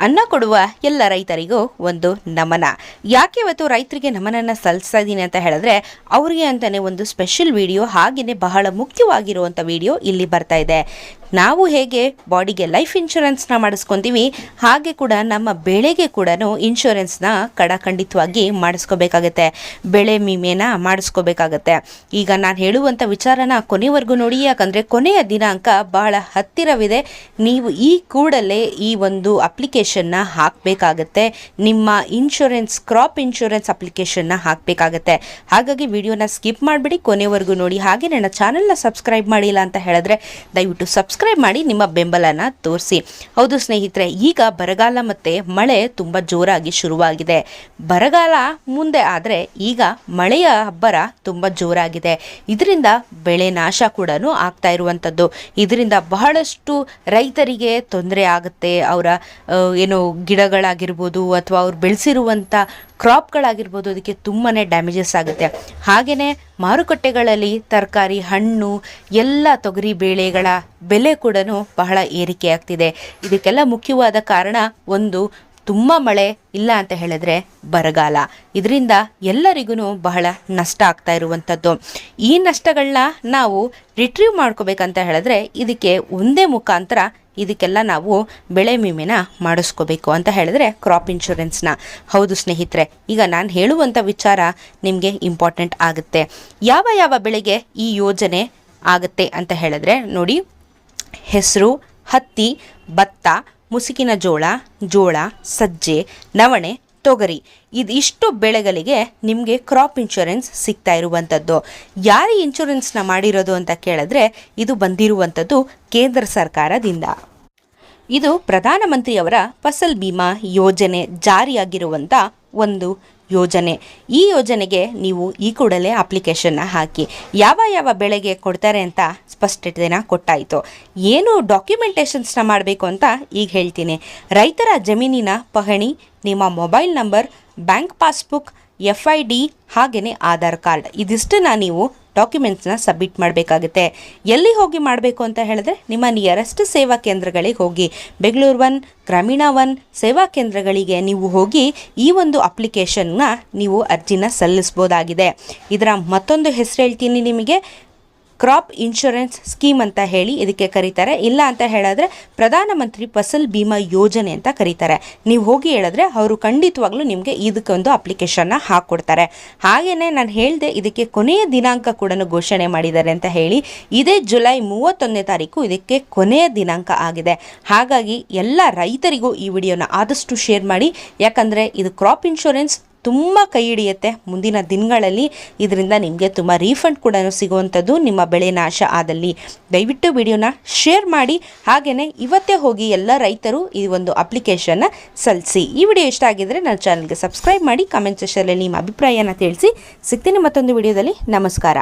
ಅನ್ನ ಕೊಡುವ ಎಲ್ಲ ರೈತರಿಗೂ ಒಂದು ನಮನ. ಯಾಕೆ ಇವತ್ತು ರೈತರಿಗೆ ನಮನನ ಸಲ್ಲಿಸ್ತಾ ಅಂತ ಹೇಳಿದ್ರೆ, ಅವರಿಗೆ ಅಂತಲೇ ಒಂದು ಸ್ಪೆಷಲ್ ವಿಡಿಯೋ ಹಾಗೆಯೇ ಬಹಳ ಮುಖ್ಯವಾಗಿರುವಂಥ ವಿಡಿಯೋ ಇಲ್ಲಿ ಬರ್ತಾ ಇದೆ. ನಾವು ಹೇಗೆ ಬಾಡಿಗೆ ಲೈಫ್ ಇನ್ಶೂರೆನ್ಸ್ನ ಮಾಡಿಸ್ಕೊತೀವಿ, ಹಾಗೆ ಕೂಡ ನಮ್ಮ ಬೆಳೆಗೆ ಕೂಡ ಇನ್ಶೂರೆನ್ಸ್ನ ಕಡಖಂಡಿತವಾಗಿ ಮಾಡಿಸ್ಕೋಬೇಕಾಗತ್ತೆ. ಬೆಳೆ ವಿಮೆನ ಮಾಡಿಸ್ಕೋಬೇಕಾಗತ್ತೆ. ಈಗ ನಾನು ಹೇಳುವಂಥ ವಿಚಾರನ ಕೊನೆವರೆಗೂ ನೋಡಿ, ಯಾಕಂದರೆ ಕೊನೆಯ ದಿನಾಂಕ ಬಹಳ ಹತ್ತಿರವಿದೆ. ನೀವು ಈ ಕೂಡಲೇ ಈ ಒಂದು ಅಪ್ಲಿಕೇಶನ್ನ ಹಾಕಬೇಕಾಗತ್ತೆ. ನಿಮ್ಮ ಇನ್ಶೂರೆನ್ಸ್, ಕ್ರಾಪ್ ಇನ್ಶೂರೆನ್ಸ್ ಅಪ್ಲಿಕೇಶನ್ನ ಹಾಕಬೇಕಾಗತ್ತೆ. ಹಾಗಾಗಿ ವಿಡಿಯೋನ ಸ್ಕಿಪ್ ಮಾಡಿಬಿಡಿ, ಕೊನೆವರೆಗೂ ನೋಡಿ. ಹಾಗೆ ನನ್ನ ಚಾನಲ್ನ ಸಬ್ಸ್ಕ್ರೈಬ್ ಮಾಡಿಲ್ಲ ಅಂತ ಹೇಳಿದ್ರೆ ದಯವಿಟ್ಟು ಸಬ್ಸ್ಕ್ರೈಬ್ ಮಾಡಿ ನಿಮ್ಮ ಬೆಂಬಲನ ತೋರಿಸಿ. ಹೌದು ಸ್ನೇಹಿತರೆ, ಈಗ ಬರಗಾಲ ಮತ್ತು ಮಳೆ ತುಂಬ ಜೋರಾಗಿ ಶುರುವಾಗಿದೆ. ಬರಗಾಲ ಮುಂದೆ ಆದರೆ ಈಗ ಮಳೆಯ ಅಬ್ಬರ ತುಂಬ ಜೋರಾಗಿದೆ. ಇದರಿಂದ ಬೆಳೆ ನಾಶ ಕೂಡ ಆಗ್ತಾ ಇರುವಂಥದ್ದು ಇದರಿಂದ ಬಹಳಷ್ಟು ರೈತರಿಗೆ ತೊಂದರೆ ಆಗುತ್ತೆ. ಅವರ ಏನು ಗಿಡಗಳಾಗಿರ್ಬೋದು ಅಥವಾ ಅವ್ರು ಬೆಳೆಸಿರುವಂಥ ಕ್ರಾಪ್ಗಳಾಗಿರ್ಬೋದು, ಅದಕ್ಕೆ ತುಂಬಾ ಡ್ಯಾಮೇಜಸ್ ಆಗುತ್ತೆ. ಹಾಗೆಯೇ ಮಾರುಕಟ್ಟೆಗಳಲ್ಲಿ ತರಕಾರಿ, ಹಣ್ಣು, ಎಲ್ಲ ತೊಗರಿ ಬೇಳೆಗಳ ಬೆಲೆ ಕೂಡ ಬಹಳ ಏರಿಕೆ ಆಗ್ತಿದೆ ಇದಕ್ಕೆಲ್ಲ ಮುಖ್ಯವಾದ ಕಾರಣ ಒಂದು ತುಂಬ ಮಳೆ ಇಲ್ಲ ಅಂತ ಹೇಳಿದ್ರೆ ಬರಗಾಲ. ಇದರಿಂದ ಎಲ್ಲರಿಗೂ ಬಹಳ ನಷ್ಟ ಆಗ್ತಾ ಇರುವಂಥದ್ದು. ಈ ನಷ್ಟಗಳನ್ನ ನಾವು ರಿಟ್ರೀವ್ ಮಾಡ್ಕೋಬೇಕಂತ ಹೇಳಿದ್ರೆ ಇದಕ್ಕೆ ಒಂದೇ ಮುಖಾಂತರ ಇದಕ್ಕೆಲ್ಲ ನಾವು ಬೆಳೆ ವಿಮೆನ ಮಾಡಿಸ್ಕೋಬೇಕು ಅಂತ ಹೇಳಿದ್ರೆ ಕ್ರಾಪ್ ಇನ್ಶೂರೆನ್ಸ್ನ ಹೌದು ಸ್ನೇಹಿತರೆ, ಈಗ ನಾನು ಹೇಳುವಂಥ ವಿಚಾರ ನಿಮಗೆ ಇಂಪಾರ್ಟೆಂಟ್ ಆಗುತ್ತೆ. ಯಾವ ಯಾವ ಬೆಳೆಗೆ ಈ ಯೋಜನೆ ಆಗುತ್ತೆ ಅಂತ ಹೇಳಿದ್ರೆ ನೋಡಿ, ಹೆಸರು, ಹತ್ತಿ, ಭತ್ತ ಮುಸುಕಿನ ಜೋಳ ಜೋಳ, ಸಜ್ಜೆ, ನವಣೆ, ತೊಗರಿ ಇದಿಷ್ಟು ಬೆಳೆಗಳಿಗೆ ನಿಮಗೆ ಕ್ರಾಪ್ ಇನ್ಶೂರೆನ್ಸ್ ಸಿಗ್ತಾ ಇರುವಂಥದ್ದು ಯಾರು ಇನ್ಶೂರೆನ್ಸ್ನ ಮಾಡಿರೋದು ಅಂತ ಕೇಳಿದ್ರೆ ಇದು ಬಂದಿರುವಂಥದ್ದು ಕೇಂದ್ರ ಸರ್ಕಾರದಿಂದ. ಇದು ಪ್ರಧಾನಮಂತ್ರಿಯವರ ಫಸಲ್ ಬಿಮಾ ಯೋಜನೆ ಜಾರಿಯಾಗಿರುವಂಥ ಒಂದು ಯೋಜನೆ. ಈ ಯೋಜನೆಗೆ ನೀವು ಈ ಕೂಡಲೇ ಅಪ್ಲಿಕೇಶನ್ನ ಹಾಕಿ ಯಾವ ಯಾವ ಬೆಳೆಗೆ ಕೊಡ್ತಾರೆ ಅಂತ ಸ್ಪಷ್ಟತೆನ ಕೊಟ್ಟಾಯಿತು. ಏನು ಡಾಕ್ಯುಮೆಂಟೇಷನ್ಸ್ನ ಮಾಡಬೇಕು ಅಂತ ಈಗ ಹೇಳ್ತೀನಿ. ರೈತರ ಜಮೀನಿನ ಪಹಣಿ, ನಿಮ್ಮ mobile number bank passbook F I D ಹಾಗೆಯೇ ಆಧಾರ್ ಕಾರ್ಡ್. ಇದಿಷ್ಟನ್ನು ನೀವು ಡಾಕ್ಯುಮೆಂಟ್ಸ್ನ ಸಬ್ಮಿಟ್ ಮಾಡಬೇಕಾಗುತ್ತೆ. ಎಲ್ಲಿ ಹೋಗಿ ಮಾಡಬೇಕು ಅಂತ ಹೇಳಿದ್ರೆ ನಿಮ್ಮ ನಿಯರೆಸ್ಟ್ ಸೇವಾ ಕೇಂದ್ರಗಳಿಗೆ ಹೋಗಿ. ಬೆಂಗಳೂರು ಒನ್, ಗ್ರಾಮೀಣ ಒನ್ ಸೇವಾ ಕೇಂದ್ರಗಳಿಗೆ ನೀವು ಹೋಗಿ ಈ ಒಂದು ಅಪ್ಲಿಕೇಶನ್ನ ನೀವು ಅರ್ಜಿನ ಸಲ್ಲಿಸ್ಬೋದಾಗಿದೆ. ಇದರ ಮತ್ತೊಂದು ಹೆಸರು ಹೇಳ್ತೀನಿ ನಿಮಗೆ. ಕ್ರಾಪ್ ಇನ್ಶೂರೆನ್ಸ್ ಸ್ಕೀಮ್ ಅಂತ ಹೇಳಿ ಇದಕ್ಕೆ ಕರೀತಾರೆ. ಇಲ್ಲ ಅಂತ ಹೇಳಿದ್ರೆ ಪ್ರಧಾನಮಂತ್ರಿ ಫಸಲ್ ಬಿಮಾ ಯೋಜನೆ ಅಂತ ಕರೀತಾರೆ. ನೀವು ಹೋಗಿ ಹೇಳಿದ್ರೆ ಅವರು ಖಂಡಿತವಾಗ್ಲೂ ನಿಮಗೆ ಇದಕ್ಕೊಂದು ಅಪ್ಲಿಕೇಶನ್ನ ಹಾಕ್ಕೊಡ್ತಾರೆ ಹಾಗೆಯೇ ನಾನು ಹೇಳಿದೆ ಇದಕ್ಕೆ ಕೊನೆಯ ದಿನಾಂಕ ಕೂಡ ಘೋಷಣೆ ಮಾಡಿದ್ದಾರೆ ಅಂತ ಹೇಳಿ ಇದೇ ಜುಲೈ ಮೂವತ್ತೊಂದನೇ ತಾರೀಕು ಇದಕ್ಕೆ ಕೊನೆಯ ದಿನಾಂಕ ಆಗಿದೆ. ಹಾಗಾಗಿ ಎಲ್ಲ ರೈತರಿಗೂ ಈ ವಿಡಿಯೋನ ಆದಷ್ಟು ಶೇರ್ ಮಾಡಿ. ಯಾಕಂದರೆ ಇದು ಕ್ರಾಪ್ ಇನ್ಶೂರೆನ್ಸ್ ತುಂಬ ಕೈ ಹಿಡಿಯುತ್ತೆ ಮುಂದಿನ ದಿನಗಳಲ್ಲಿ. ಇದರಿಂದ ನಿಮಗೆ ತುಂಬ ರೀಫಂಡ್ ಕೂಡ ಸಿಗುವಂಥದ್ದು, ನಿಮ್ಮ ಬೆಳೆ ನಾಶ ಆದಲ್ಲಿ. ದಯವಿಟ್ಟು ವಿಡಿಯೋನ ಶೇರ್ ಮಾಡಿ. ಹಾಗೆಯೇ ಇವತ್ತೇ ಹೋಗಿ ಎಲ್ಲ ರೈತರು ಈ ಒಂದು ಅಪ್ಲಿಕೇಶನ್ನ ಸಲ್ಲಿಸಿ ಈ ವಿಡಿಯೋ ಇಷ್ಟ ಆಗಿದ್ದರೆ ನನ್ನ ಚಾನಲ್ಗೆ ಸಬ್ಸ್ಕ್ರೈಬ್ ಮಾಡಿ ಕಮೆಂಟ್ ಸೆಷನಲ್ಲಿ ನಿಮ್ಮ ಅಭಿಪ್ರಾಯನ ತಿಳಿಸಿ. ಸಿಗ್ತೀನಿ ಮತ್ತೊಂದು ವಿಡಿಯೋದಲ್ಲಿ. ನಮಸ್ಕಾರ.